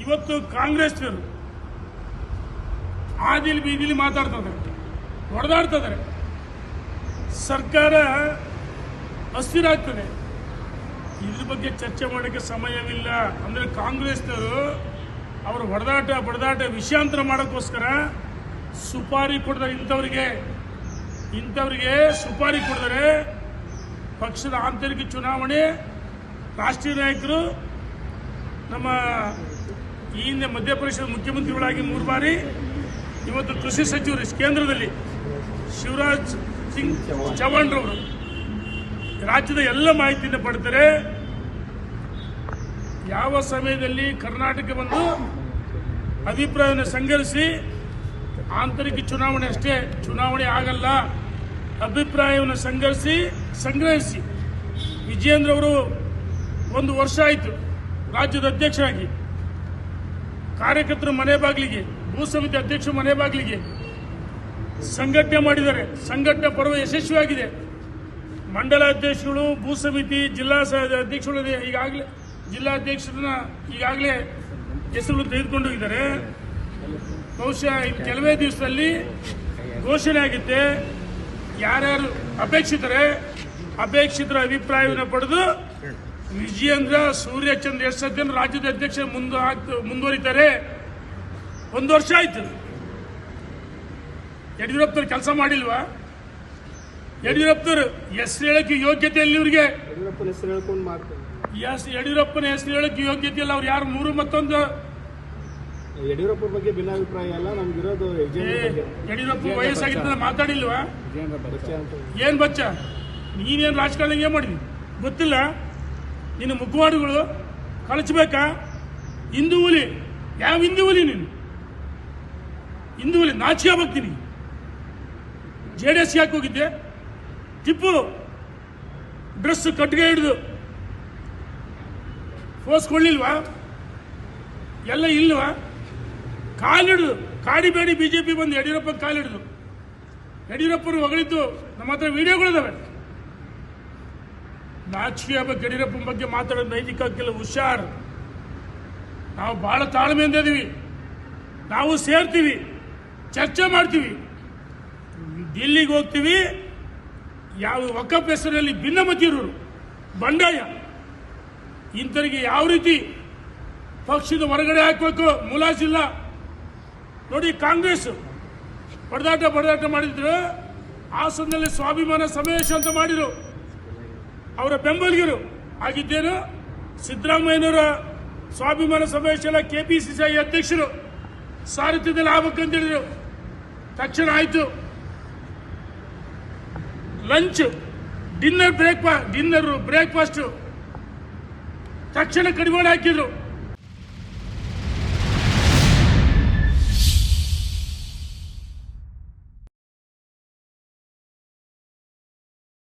ಇವತ್ತು ಕಾಂಗ್ರೆಸ್ನವರು ಆದಿಲ್ ಬೀದಿಲಿ ಮಾತಾಡ್ತಾ ಇದ್ದಾರೆ ಹೊಡೆದಾಡ್ತಾ ಇದ್ದಾರೆ ಸರ್ಕಾರ ಇದ್ರ ಬಗ್ಗೆ ಚರ್ಚೆ ಮಾಡೋಕ್ಕೆ ಸಮಯವಿಲ್ಲ. ಅಂದರೆ ಕಾಂಗ್ರೆಸ್ನವರು ಅವರು ಹೊಡೆದಾಟ, ಬಡದಾಟ ವಿಷಯಾಂತರ ಮಾಡೋಕ್ಕೋಸ್ಕರ ಸುಪಾರಿ ಕೊಡ್ತಾರೆ ಇಂಥವ್ರಿಗೆ. ಇಂಥವ್ರಿಗೆ ಸುಪಾರಿ ಕೊಡಿದರೆ ಪಕ್ಷದ ಆಂತರಿಕ ಚುನಾವಣೆ, ರಾಷ್ಟ್ರೀಯ ನಾಯಕರು ನಮ್ಮ ಈ ಹಿಂದೆ ಮಧ್ಯಪ್ರದೇಶದ ಮುಖ್ಯಮಂತ್ರಿಗಳಾಗಿ ಮೂರು ಬಾರಿ, ಇವತ್ತು ಕೃಷಿ ಸಚಿವರು ಕೇಂದ್ರದಲ್ಲಿ ಶಿವರಾಜ್ ಸಿಂಗ್ ಚೌಹಾಣ್ರವರು ರಾಜ್ಯದ ಎಲ್ಲ ಮಾಹಿತಿಯನ್ನು ಪಡ್ತಾರೆ ಯಾವ ಸಮಯದಲ್ಲಿ ಕರ್ನಾಟಕ ಬಂದು ಅಭಿಪ್ರಾಯವನ್ನು ಸಂಗ್ರಹಿಸಿ ಆಂತರಿಕ ಚುನಾವಣೆ ಅಷ್ಟೇ, ಚುನಾವಣೆ ಆಗಲ್ಲ, ಅಭಿಪ್ರಾಯವನ್ನು ಸಂಗ್ರಹಿಸಿ ಸಂಗ್ರಹಿಸಿ. ವಿಜಯೇಂದ್ರ ಅವರು ಒಂದು ವರ್ಷ ಆಯಿತು ರಾಜ್ಯದ ಅಧ್ಯಕ್ಷರಾಗಿ. ಕಾರ್ಯಕರ್ತರ ಮನೆ ಬಾಗಿಲಿಗೆ, ಭೂ ಸಮಿತಿ ಅಧ್ಯಕ್ಷ ಮನೆ ಬಾಗಿಲಿಗೆ ಸಂಘಟನೆ ಮಾಡಿದ್ದಾರೆ. ಸಂಘಟನೆ ಪರ್ವ ಯಶಸ್ವಿಯಾಗಿದೆ. ಮಂಡಲ ಅಧ್ಯಕ್ಷಗಳು ಭೂ ಸಮಿತಿ, ಜಿಲ್ಲಾ ಅಧ್ಯಕ್ಷರು ಈಗಾಗಲೇ, ಜಿಲ್ಲಾ ಅಧ್ಯಕ್ಷರನ್ನ ಈಗಾಗಲೇ ಹೆಸರು ತೆಗೆದುಕೊಂಡೋಗಿದ್ದಾರೆ ಬಹುಶಃ ಇನ್ನು ಕೆಲವೇ ದಿವಸದಲ್ಲಿ ಘೋಷಣೆ ಆಗುತ್ತೆ. ಯಾರ್ಯಾರು ಅಪೇಕ್ಷಿತರೆ, ಅಪೇಕ್ಷಿತರ ಅಭಿಪ್ರಾಯವನ್ನು ಪಡೆದು ವಿಜಯೇಂದ್ರ ಸೂರ್ಯಚಂದ್ರ ಎಸ್ ಸದ್ಯ ರಾಜ್ಯದ ಅಧ್ಯಕ್ಷ ಮುಂದೆ ಮುಂದುವರಿತಾರೆ. ಒಂದು ವರ್ಷ ಆಯ್ತು. ಯಡಿಯೂರಪ್ಪನವ್ರು ಕೆಲಸ ಮಾಡಿಲ್ವಾ? ಯಡಿಯೂರಪ್ಪ ಹೆಸರು ಹೇಳಕ್ಕೆ ಯೋಗ್ಯತೆ ಇಲ್ಲ ಇವ್ರಿಗೆ? ಯಡಿಯೂರಪ್ಪನ ಹೆಸರು ಹೇಳ್ಕೊಂಡು ಮಾಡ್ತಾರೆ ಎಸ್ ಯಡಿಯೂರಪ್ಪನ ಹೆಸರು ಹೇಳಕ್ಕೆ ಯೋಗ್ಯತೆ ಇಲ್ಲ ಅವ್ರು ಯಾರು ಮೂರು ಮತ್ತೊಂದು? ಯಡಿಯೂರಪ್ಪ ಬಗ್ಗೆ ಭಿನ್ನಾಭಿಪ್ರಾಯ ಅಲ್ಲ ನಮ್ಗಿರೋದು ಇರೋದು ಯಡಿಯೂರಪ್ಪ ವಯಸ್ಸಾಗಿದ್ದ ಮಾತಾಡಿಲ್ವಾ? ಏನ್ ಬಚ್ಚ? ನೀನೇನು ರಾಜಕಾರಣ ಏನ್ ಮಾಡಿದ್ವಿ ಗೊತ್ತಿಲ್ಲ? ನಿನ್ನ ಮುಖವಾಡುಗಳು ಕಳಚಬೇಕಾ? ಹಿಂದೂ ಹುಲಿ. ಯಾವ ಹಿಂದೂ ಹುಲಿ ನೀನು? ಹಿಂದೂ ಹುಲಿ. ನಾಚಿಕೆ ಬರ್ತೀನಿ ಜೆ ಡಿ ಎಸ್ ಯಾಕೆ ಹೋಗಿದ್ದೆ? ಟಿಪ್ಪು. ಡ್ರೆಸ್ ಕಟ್ಟಿಗೆ ಹಿಡಿದು. ಫೋಸ್ಕೊಳ್ಳಿಲ್ವಾ ಎಲ್ಲ ಇಲ್ವಾ? ಕಾಲಿಡ್ದು ಕಾಡಿಬೇಡಿ ಬಿಜೆಪಿ ಬಂದು ಯಡಿಯೂರಪ್ಪ ಕಾಲಿಡಿದು ಯಡಿಯೂರಪ್ಪರು ಹೊಗಳಿದ್ದು ನಮ್ಮ ಹತ್ರ ವಿಡಿಯೋಗಳಿದಾವೆ. ನಾಚಿಕೆ ಆಗ್ಬೇಕು ಯಡಿಯೂರಪ್ಪನ ಬಗ್ಗೆ ಮಾತಾಡೋದು ನೈತಿಕ ಹಕ್ಕಿಲ್ಲ, ಹುಷಾರ್. ನಾವು ಬಹಳ ತಾಳ್ಮೆಯಿಂದ ಇದೀವಿ. ನಾವು ಸೇರ್ತೀವಿ. ಚರ್ಚೆ ಮಾಡ್ತೀವಿ. ದಿಲ್ಲಿಗೆ ಹೋಗ್ತೀವಿ. ಯಾವ ಒಕ್ಕಪ್ಪ ಹೆಸರಲ್ಲಿ ಭಿನ್ನಮತಿ ಇರೋರು ಬಂಡಾಯ. ಇಂಥರಿಗೆ ಯಾವ ರೀತಿ ಪಕ್ಷದ ಹೊರಗಡೆ ಹಾಕಬೇಕು? ಮುಲಾಜಿಲ್ಲ. ನೋಡಿ ಕಾಂಗ್ರೆಸ್. ಹೊಡೆದಾಟ ಬಡದಾಟ ಮಾಡಿದ್ರು. ಹಾಸನದಲ್ಲಿ ಸ್ವಾಭಿಮಾನ ಸಮಾವೇಶ ಅಂತ ಮಾಡಿದ್ರು. ಅವರ ಬೆಂಬಲಿಗರು ಆಗಿದ್ದೇನು? ಸಿದ್ದರಾಮಯ್ಯನವರ ಸ್ವಾಭಿಮಾನ ಸಮಾವೇಶದ ಕೆಪಿಸಿಸಿಐ ಕೆಪಿಸಿಸಿ ಅಧ್ಯಕ್ಷರು ಸಾರಥ್ಯದಲ್ಲಿ ಆಗ್ಬೇಕಂತ ಹೇಳಿದ್ರು. ತಕ್ಷಣ ಆಯಿತು. Lunch, dinner breakfast dinner, breakfast. ತಕ್ಷಣ ಕಡಿಮೆ ಹಾಕಿದ್ರು.